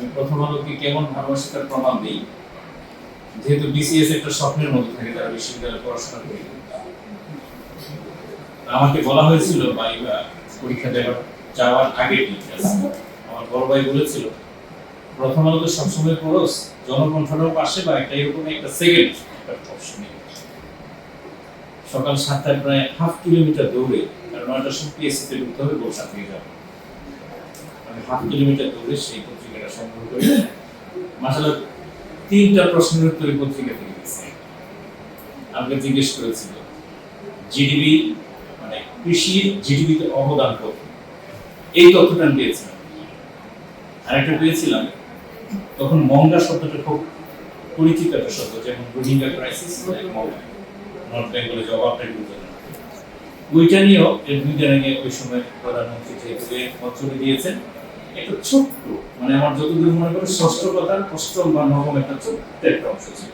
আমি প্রথম আলোকে কেমন প্রমাণ যেহেতু বিসিএস একটা স্বপ্নের মধ্যে থাকে তারা বিশ্ববিদ্যালয়ে পড়াশোনা করি। আমাকে বলা হয়েছিল ভাইবা পরীক্ষা দেওয়ার যাওয়ার আগে আমার বড় ভাই বলেছিল, প্রথম আলো তো সবসময় পড়োস, জনকণ্ঠটাও পাশে বা একটা এরকম একটা সেকেন্ড সকাল সাতটায় প্রায় হাফ কিলোমিটার দৌড়ে, কারণ নয়টার সময় পিএসসি তে ঢুকতে হবে বসা থেকে যাব। আমি হাফ কিলোমিটার দৌড়ে সেই সংগ্রহ করি তিনটা প্রশ্নের পত্রিকা থেকে জিজ্ঞেস করেছিল মানে কৃষির অবদান কত? এই তথ্যটা আমি পেয়েছিলাম। আরেকটা পেয়েছিলাম, তখন মঙ্গা শব্দটা খুব পরিচিত একটা শব্দ, যেমন রোহিঙ্গা ক্রাইসিস নর্থ বেঙ্গলে জবাবটা বুঝলেন ওইটা নিয়েও দুইটা নিয়ে ওই সময় প্রধানমন্ত্রী এই দিয়েছেন একটা ছোট্ট মানে আমার যতদূর মনে করি ষষ্ঠ কথা অষ্টম বা নবম একটা ছোট্ট একটা অংশ ছিল।